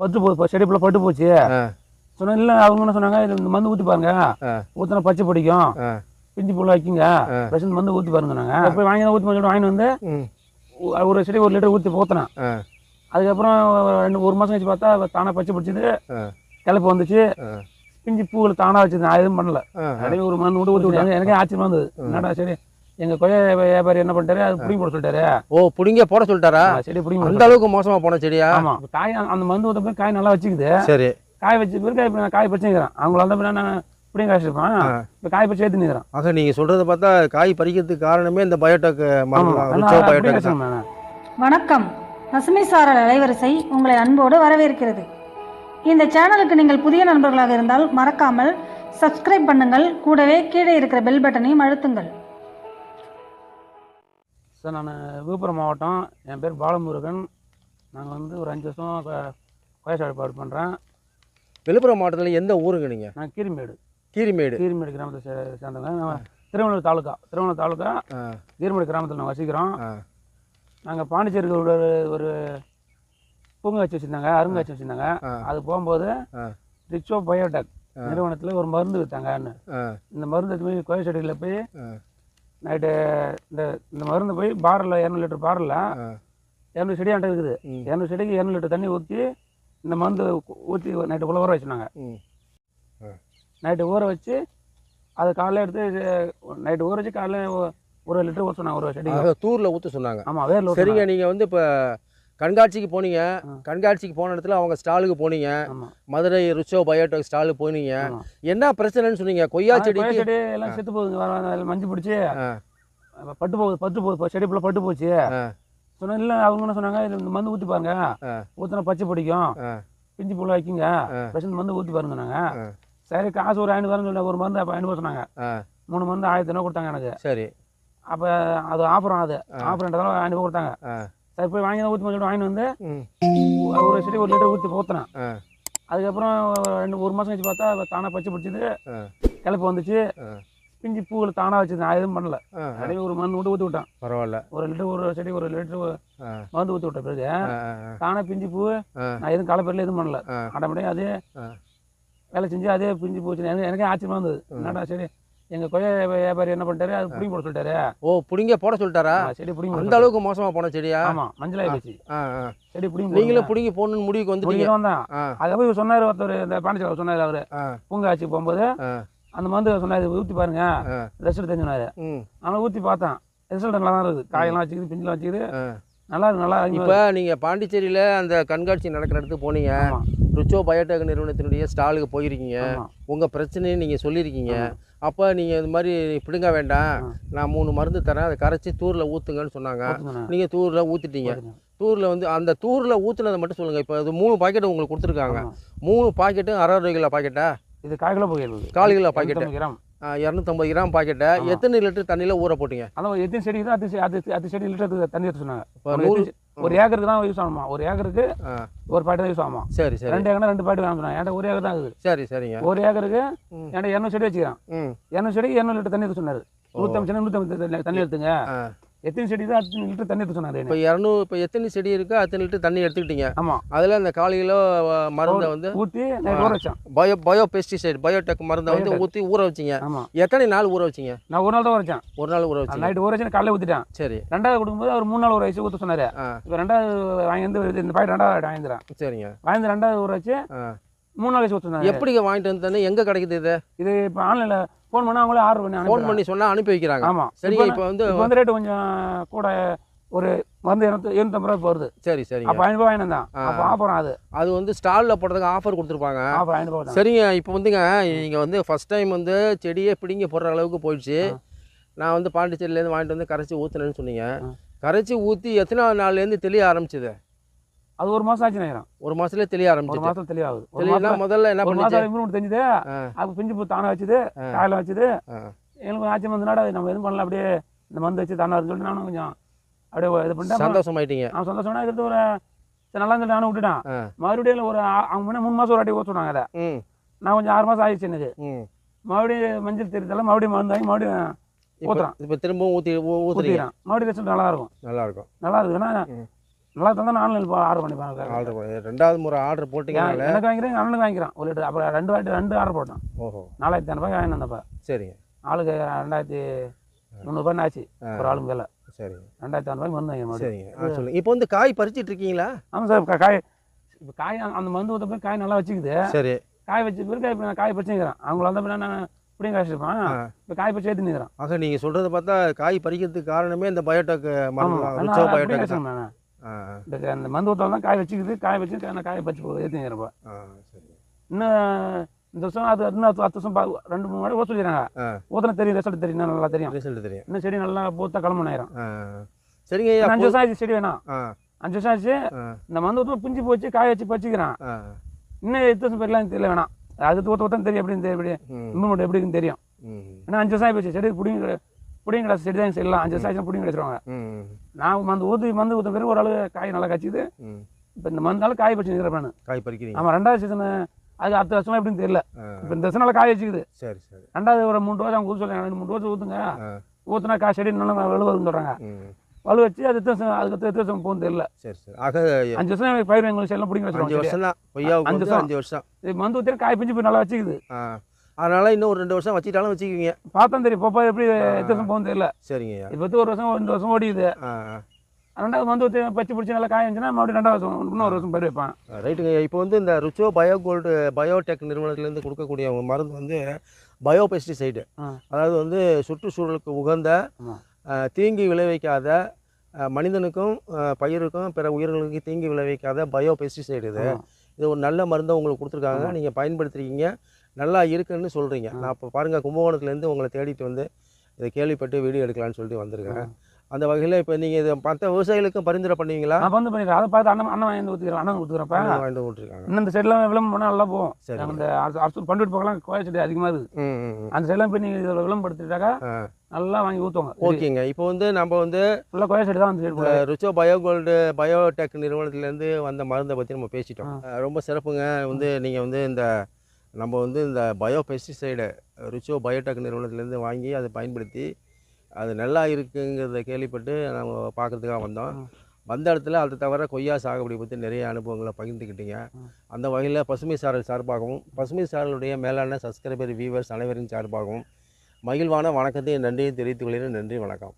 பட்டு போ செடி ஃபுல்லாக பட்டு போச்சு. ஆ. சொன்னா இல்லை அவங்க என்ன சொன்னாங்க? இந்த மருந்து ஊற்றி பாருங்க. ஊற்றினா பச்சை பிடிக்கும். பிஞ்சு புள்ள வைக்குங்க. பிரசன்ட் மருந்து ஊற்றி பாருங்க நாங்கள் போய் வாங்கி ஊற்றி சொல்லி வாங்கி வந்து ஒரு செடி ஒரு லிட்டர் ஊற்றி ஆ. அதுக்கப்புறம் ரெண்டு ஒரு மாதம் கழிச்சு பார்த்தா தானாக பச்சை பிடிச்சது. கிளப்பு வந்துச்சு. பிஞ்சு பூவில் தானாக வச்சது. நான் எதுவும் பண்ணல. அப்படியே ஒரு மருந்து விட்டு ஊற்றி விட்டாங்க எனக்கே ஆச்சரியமா இருந்தது. என்னடா சரி எங்கள் கொய்யா வியாபாரி என்ன பண்ணிட்டாரு? அது பிடிங்கி போட சொல்லிட்டாரு. ஓ புடிங்க போட சொல்லிட்டாரா? செடி பிடிங்கி அந்த அளவுக்கு மோசமா போன செடியா? ஆமாம் காய் அந்த- மருந்து ஊற்ற போய் காய் நல்லா வச்சுக்குது. சரி. காய் வச்சு பிறகு காய் பறிச்சுக்கிறேன் அவங்களால தான் நான் இப்படியும் காய்ச்சிருப்பேன். இப்போ காய் பறிச்சு ஏற்றி நிற்கிறேன் ஆக நீங்க சொல்றத பார்த்தா காய் பறிக்கிறதுக்கு காரணமே இந்த பயோடெக் பயோடெக் வணக்கம். பசுமை சாரல் அலைவரிசை உங்களை அன்போடு வரவேற்கிறது. இந்த சேனலுக்கு நீங்கள் புதிய நண்பர்களாக இருந்தால் மறக்காமல் சப்ஸ்கிரைப் பண்ணுங்கள். கூடவே கீழே இருக்கிற பெல் பட்டனையும் அழுத்துங்கள். சார் நான் விழுப்புரம் மாவட்டம். என் பேர் பாலமுருகன். நாங்கள் வந்து ஒரு அஞ்சு வருஷம் கொய்யா சாகுபாடு பண்ணுறேன் விழுப்புரம் மாவட்டத்துல எந்த ஊருங்க நீங்க? நான் கீரிமேடு. கீரிமேடு. கீரிமேடு கிராமத்தை சே- சேர்ந்தவங்க. நான் திருவண்ணூர் தாலுக்கா திருவண்ணூர் தாலுக்கா கீரிமேடு கிராமத்தில் நாங்கள் வசிக்கிறோம். நாங்கள் பாண்டிச்சேரிக்கு ஒரு ஒரு பூங்காட்சி வச்சுருந்தாங்க அருங்காட்சி வச்சுருந்தாங்க. அது போகும்போது. ரிச்சோ பயோடெக் நிறுவனத்தில் ஒரு மருந்து விற்றாங்கன்னு இந்த மருந்து எடுத்து போய் கொய்யா போய் நைட்டு இந்த இந்த மருந்து போய் பாரில் இரநூறு லிட்டர் பாரில். இரநூறு செடியாண்ட இருக்குது. இரநூறு செடிக்கு இரநூறு லிட்டர் தண்ணி ஊற்றி இந்த மருந்து ஊற்றி நைட்டு உள்ள ஊற வச்சுனாங்க. நைட்டு ஊற வச்சு அதை காலைல எடுத்து நைட்டு ஊற வச்சு காலைல ஒரு லிட்டர் ஊற்ற சொன்னாங்க ஒரு செடிக்கு ஆக தூர்ல ஊத்த சொன்னாங்க ஆமாம் வேரில் சரிங்க நீங்க வந்து இப்ப கண்காட்சிக்கு போனீங்க. கண்காட்சிக்கு போன இடத்துல அவங்க ஸ்டாலுக்கு போனீங்க. மதுரை ரிச்சோ பயோடெக் ஸ்டாலுக்கு போனீங்க. என்ன பிரச்சனைன்னு சொன்னீங்க? கொய்யா செடி எல்லாம் செத்து போகுது மஞ்சள் பிடிச்சி. பட்டு போகுது பட்டு போகுது செடி ஃபுல்லாக பட்டு போச்சு. சொன்னா இல்லை அவங்க என்ன சொன்னாங்க? இந்த மருந்து ஊற்றி பாருங்க. ஊற்றினா பச்சை பிடிக்கும். பிஞ்சு புள்ள வைக்குங்க. ஆ. பிரசன்ட் மருந்து ஊற்றி பாருங்க. நாங்கள் சரி காசு ஒரு ஐநூறு சொல்லி ஒரு மருந்து அப்போ ஐநூறு சொன்னாங்க. மூணு மருந்து ஆயிரத்தி ஐநூறு கொடுத்தாங்க எனக்கு. சரி. அப்போ அது ஆஃபரும் அது. ஆஃபர்ன்றதால ஐநூறு கொடுத்தாங்க. சரி போய் வாங்கி ஊற்றி சொல்லிட்டு வாங்கி வந்து ஒரு செடி ஒரு லிட்டர் ஊற்றி ஊற்றினேன் அதுக்கப்புறம் ரெண்டு ஒரு மாதம் கழிச்சு பார்த்தா தானாக பச்சை பிடிச்சது. கிளப்பு வந்துச்சு. பிஞ்சு பூவில் தானாக வச்சது நான் எதுவும் பண்ணல. அப்படியே ஒரு மருந்து விட்டு ஊற்றி விட்டேன். பரவாயில்ல. ஒரு லிட்டர் ஒரு செடி ஒரு லிட்டர் மருந்து ஊற்றி விட்ட பிறகு தானே பிஞ்சு பூ. நான் எதுவும் களைப்பேரில் எதுவும் பண்ணல. ஆட்டோமேட்டிக்காக அதே. வேலை செஞ்சு அதே பிஞ்சு போச்சு எனக்கு எனக்கே ஆச்சரியமா இருந்தது. என்னடா சரி எங்கள் கொய்யா வியாபாரி என்ன பண்ணிட்டாரு? அது பிடிங்கி போட சொல்லிட்டாரு. ஓ புடிங்க போட சொல்லிட்டாரா? செடி பிடிங்கி அந்த அளவுக்கு மோசமா போன செடியா? ஆமாம் மஞ்சளாகி போச்சு. ஆ, ஆ. செடி பிடிங்கி நீங்களும் புடிங்கி போடணும்னு முடிவுக்கு வந்துட்டீங்க. தான். அதுக்கப்புறம் இவர் சொன்னார் ஒருத்தர் இந்த பாண்டிச்சேரி சொன்னார் அவர். பூங்காட்சி போகும்போது அந்த மருந்து சொன்னார் ஊற்றி பாருங்க. ரிசல்ட் தெரிஞ்சுனாரு ஆனால் ஊற்றி பார்த்தேன். ரிசல்ட் நல்லா தான் இருக்குது. காயெல்லாம் வச்சுக்குது பிஞ்செல்லாம் வச்சுக்குது. நல்லா இருக்கு நல்லா இப்ப நீங்க பாண்டிச்சேரியில அந்த கண்காட்சி நடக்கிற இடத்துக்கு போனீங்க. ரிச்சோ பயோடெக் நிறுவனத்தினுடைய ஸ்டாலுக்கு போயிருக்கீங்க. உங்க பிரச்சனையை நீங்க சொல்லியிருக்கீங்க. ஆமா. அப்ப நீங்க இது மாதிரி பிடுங்க வேண்டாம். நான் மூணு மருந்து தரேன். அதை கரைச்சி தூர்ல ஊத்துங்கன்னு சொன்னாங்க. ஊற்றுங்கண்ணா. நீங்க தூர்ல ஊத்திட்டீங்க. ஊற்றுங்க. தூர்ல வந்து அந்த தூர்ல ஊத்துனதை மட்டும் சொல்லுங்க. இப்போ இது மூணு பாக்கெட் உங்களுக்கு கொடுத்துருக்காங்க. மூணு பாக்கெட்டும் அறுபது கிலோ பாக்கெட்டா? இது கால் கிலோ போகிறது கால் கிலோ பாக்கெட்டு. Packet gram. இரநூத்தம்பது கிராம் பாக்கெட்டை. எத்தனை லிட்டர் தண்ணியில் ஊற போட்டீங்க? அதான் எத்தனை செடி தான் அது அது செடி லிட்டர் தண்ணி சொன்னாங்க. இப்போ நூறு ஒரு ஏக்கருக்கு தான் யூஸ் ஆகுமா ஒரு ஏக்கருக்கு ஒரு பாட்டு தான் யூஸ் ஆகுமா? சரி சரி. ரெண்டு ஏக்கர்னா ரெண்டு பாட்டு வேணும் சொன்னாங்க என்கிட்ட ஒரு ஏக்கர் தான் இருக்குது சரி சரிங்க. ஒரு ஏக்கருக்கு. என்கிட்ட இரநூறு செடி வச்சுக்கிறேன். இரநூறு செடிக்கு இரநூறு லிட்டர் தண்ணி எடுத்து சொன்னார். நூற்றம்பது செடி நூற்றம்பது தண்ணி- எடுத்துங்க. எத்தனை செடி தான் அத்தனை லிட்டர் தண்ணி எடுத்து சொன்னார் இப்போ இரநூறு இப்போ எத்தனை செடி இருக்கோ அத்தனை லிட்டர் தண்ணி எடுத்துக்கிட்டீங்க. ஆமாம் அதில் அந்த கால் மருந்தை வந்து ஊற்றி ஊற வச்சேன். பயோ பயோ பெஸ்டிசைட் பயோடெக் மருந்தை வந்து. ஊற்றி ஊற வச்சிங்க. ஆமாம் எத்தனை நாள் ஊற வச்சிங்க? நான் ஒரு நாள் தான் வச்சேன். ஒரு நாள் ஊற வச்சிங்க. நைட்டு ஊற வச்சு காலையில் ஊற்றிட்டேன் சரி. ரெண்டாவது கொடுக்கும்போது அவர் மூணு நாள் ஊற வச்சு ஊற்ற சொன்னார். இப்போ ரெண்டாவது வாங்கி வந்து இந்த பாக்கெட் ரெண்டாவது வாங்கிக்கிறேன் சரிங்க. வாங்கி ரெண்டாவது ஊற வச்சு மூணு நாள் ஊற்ற சொன்னாரு எப்படிங்க வாங்கிட்டு வந்து எங்கே கிடைக்குது இது? இது இப்போ ஆன்லைனில் ஃபோன் பண்ணால் அவங்களே ஆர்டர் பண்ணி ஃபோன் பண்ணி சொன்னால் அனுப்பி வைக்கிறாங்க. ஆமாம் சரிங்க இப்போ வந்து வந்து ரேட்டு கொஞ்சம் கூட ஒரு மருந்து இரநூத்தி இருநூத்தம்பது ரூபா வருது சரி சரிங்க. அப்போ ஐநூறு ரூபா வாங்கினு. அப்போ ஆஃபர் அது. அது வந்து ஸ்டாலில் போடுறதுக்கு ஆஃபர் கொடுத்துருப்பாங்க. ஆஃபர் ஐநூறு ரூபா தான். சரிங்க இப்போ வந்துங்க நீங்கள் வந்து ஃபஸ்ட் டைம் வந்து செடியே பிடிங்க போடுற அளவுக்கு போயிடுச்சு. நான் வந்து பாண்டிச்சேரியிலேருந்து வாங்கிட்டு வந்து கரைச்சி ஊற்றுனேன்னு சொன்னீங்க. கரைச்சி ஊற்றி எத்தனை நாள்லேருந்து தெளிய ஆரம்பிச்சது? அது ஒரு மாதம் ஆச்சு நினைக்கிறேன். ஒரு மாதத்துலேயே தெளிய ஒரு ஆரம்பிச்சது மாதம் தெளிவாகுது ஒரு மாதம் முதல்ல என்ன ஒரு மாதம் இம்ப்ரூவ்மெண்ட் தெரிஞ்சுது. அப்போ பிஞ்சு பூ தானே வச்சுது. காயில் வச்சுது. எனக்கு ஆச்சரியம் வந்தனால நம்ம எதுவும் பண்ணல அப்படியே இந்த மருந்து வச்சு தானே சொல்லிட்டு நானும் கொஞ்சம் அப்படியே இது பண்ணிட்டேன். சந்தோஷமாயிட்டீங்க. நான் சந்தோஷம்னா எடுத்து ஒரு நல்லா சொல்லிட்டு நானும் விட்டுட்டேன். மறுபடியும் ஒரு அவங்க முன்னே மூணு மாதம் ஒரு வாட்டி சொன்னாங்க அதை. நான் கொஞ்சம் ஆறு மாதம் ஆயிடுச்சு எனக்கு மறுபடியும் மஞ்சள் தெரியுதால மறுபடியும் மருந்து வாங்கி மறுபடியும் ஊத்துறான். இப்போ திரும்பவும் ஊற்றி ஊற்றிக்கிறேன் மறுபடியும் ரிசல்ட் நல்லா இருக்கும். நல்லா இருக்கும். நல்லா இருக்குதுன்னா ம். நல்லா தந்தா நானும் ஆர்டர் பண்ணிப்பேன் ஆர்டர் ரெண்டாவது முறை ஆர்டர் போட்டிங்கனால? எனக்கு வாங்கிக்கிறேன் அண்ணனுக்கு வாங்கிக்கிறான். ஒரு லிட்டர். அப்புறம் ரெண்டு வாட்டி ரெண்டு ஆர்டர் போட்டேன். ஓஹோ. நாலாயிரத்தி ஐநூறுபாய்க்கு வாங்கி வந்தப்ப சரிங்க. ஆளுக்கு ரெண்டாயிரத்தி முந்நூறுபாய் ஆச்சு. ஒரு ஆளுக்கு வேலை சரிங்க ரெண்டாயிரத்தி ஐநூறுபாய்க்கு மருந்து வாங்கி மறுபடியும். சரிங்க சொல்லுங்கள் இப்போ வந்து காய் பறிச்சிட்டு இருக்கீங்களா? ஆமாம் சார். காய் இப்போ காய் அந்த- மருந்து ஊற்ற காய் நல்லா வச்சுக்குது. சரி. காய் வச்ச பிறகு இப்போ நான் காய் பறிச்சுக்கிறேன் அவங்கள வந்த பிறகு நான் இப்படியும் காய்ச்சிருப்பேன். இப்போ காய் பறிச்சு ஏற்றி நிற்கிறேன் ஆக நீங்கள் சொல்கிறத பார்த்தா காய் பறிக்கிறதுக்கு காரணமே இந்த பயோடெக் மருந்து பயோடெக் இந்த அந்த மருந்து ஊற்றால் தான் காய் வச்சுக்குது காய் வச்சு காய் பறிச்சு ஏற்றி நிற்கிறப்ப ஆ சரி. இன்னும் இந்த வருஷம் அது இன்னும் அடுத்த வருஷம் ரெண்டு மூணு வாட்டி ஊற்ற சொல்லிடுறாங்க ஊற்றினா தெரியும் ரிசல்ட் தெரியும் நல்லா தெரியும். ரிசல்ட் தெரியும். இன்னும் செடி நல்லா பூத்தா கிளம்பு ஆயிரும் சரிங்க அஞ்சு வருஷம் ஆச்சு செடி வேணாம் அஞ்சு வருஷம் ஆச்சு இந்த ஊற்ற புஞ்சி போச்சு காய வச்சு பறிச்சுக்கிறான். இன்னும் எட்டு வருஷம் பெரியலாம் தெரியல வேணாம். அது ஊற்ற ஊற்ற தெரியும் எப்படின்னு தெரியும் எப்படி இம்ப்ரூவ்மெண்ட் எப்படி இருக்குன்னு தெரியும் ஏன்னா அஞ்சு வருஷம் ஆகி செடி பிடிங்க பிடிங்க கிடச்சி செடி தான் செய்யலாம் அஞ்சு வருஷம் ஆச்சுன்னா பிடிங்க கிடச்சிருவாங்க நான் மருந்து ஊற்றி மருந்து ஊற்ற பிறகு ஓரளவு காய் நல்லா காய்ச்சிது. இப்போ இந்த மருந்தால காய் பறிச்சு நிற்கிறேன் காய் பறிக்கிறீங்க? ஆமாம் ரெண்டாவது சீசன் அது அடுத்த வருஷமா எப்படின்னு தெரியல. இப்போ இந்த வருஷம் நல்லா காய் வச்சுக்குது. சரி சரி. ரெண்டாவது ஒரு மூணு ரோஸ் அவங்க ஊற்ற சொல்லுங்க ரெண்டு மூணு ரோஸ் ஊற்றுங்க ஊற்றுனா காய் செடி நல்லா வலுவருன்னு சொல்கிறாங்க வலு வச்சு அது எத்தனை வருஷம் அதுக்கு எத்தனை வருஷம் போகும் தெரியல. சரி சரி. ஆக அஞ்சு வருஷம் பயிர் எங்களுக்கு எல்லாம் பிடிங்க அஞ்சு வச்சுருவாங்க வருஷம் அஞ்சு வருஷம். அஞ்சு வருஷம். இது மருந்து ஊற்றி காய் பிஞ்சு போய் நல்லா வச்சுக்குது. அதனால இன்னும் ஒரு ரெண்டு வருஷம் வச்சுக்கிட்டாலும் வச்சுக்குவீங்க. பார்த்தா தெரியும். இப்போ எப்படி எத்தனை வருஷம் போகும் தெரியல. சரிங்க இப்போ வந்து ஒரு வருஷம் ரெண்டு வருஷம் ஓடிக்குது. ரெண்டாவது ஊற்றி பச்சை பிடிச்சி நல்லா காய் மறுபடியும் ரெண்டாவது வருஷம் இன்னும் ஒரு வருஷம் பயிர் வைப்பேன். ரைட்டுங்க இப்போ வந்து இந்த ருச்சோ பயோ கோல்டு பயோடெக் நிறுவனத்திலேருந்து கொடுக்கக்கூடிய மருந்து வந்து பயோ பெஸ்டிசைடு. அதாவது வந்து சுற்றுச்சூழலுக்கு உகந்த தீங்கு விளைவிக்காத மனிதனுக்கும் பயிருக்கும் பிற உயிர்களுக்கு தீங்கு விளைவிக்காத பயோ பெஸ்டிசைடு இது. இது ஒரு நல்ல மருந்தை உங்களுக்கு கொடுத்துருக்காங்க. நீங்கள் பயன்படுத்துறீங்க நல்லா இருக்குன்னு சொல்கிறீங்க நான் இப்போ பாருங்கள் கும்பகோணத்துலேருந்து உங்களை தேடிட்டு வந்து இதை கேள்விப்பட்டு வீடியோ எடுக்கலாம்னு சொல்லிட்டு வந்திருக்கேன். அந்த வகையில் இப்போ நீங்கள் இதை மற்ற விவசாயிகளுக்கும் பரிந்துரை பண்ணுவீங்களா நான் வந்து பண்ணிடுறேன் அதை பார்த்து அண்ணன் அண்ணன் வாங்கி ஊற்றிக்கிறேன் அண்ணன் ஊற்றுக்கிறப்ப விட்டுருக்காங்க இன்னும் இந்த சைட்லாம் விளம்பரம் பண்ணால் நல்லா போகும். சரி. இந்த அரசு பண்டுட்டு போகலாம். கோயில் செடி அதிகமாக இருக்குது. அந்த சைட்லாம் போய் நீங்கள் இதில் விளம்பரப்படுத்திட்டாக்கா நல்லா வாங்கி ஊற்றுவாங்க ஓகேங்க. இப்போ வந்து நம்ம வந்து ஃபுல்லாக கோயில் செடி தான் வந்து ருச்சோ பயோ கோல்டு பயோடெக் நிறுவனத்திலேருந்து வந்த மருந்தை பற்றி நம்ம பேசிட்டோம். ரொம்ப சிறப்புங்க. வந்து நீங்கள் வந்து இந்த நம்ம வந்து இந்த பயோ பெஸ்டிசைடு ருச்சோ பயோடெக் நிறுவனத்திலேருந்து வாங்கி அதை பயன்படுத்தி அது நல்லா இருக்குங்கிறத கேள்விப்பட்டு நம்ம பார்க்குறதுக்காக வந்தோம். வந்த இடத்துல அது தவிர கொய்யா சாகுபடி பற்றி நிறைய அனுபவங்களை பகிர்ந்துக்கிட்டீங்க. அந்த வகையில் பசுமை சாரல் சார்பாகவும் பசுமை சாரலுடைய மேலான சப்ஸ்கிரைபர் வியூவர்ஸ் அனைவரின் சார்பாகவும் மகிழ்வான வணக்கத்தை நன்றியை தெரிவித்துக் கொள்கிறேன். நன்றி வணக்கம்.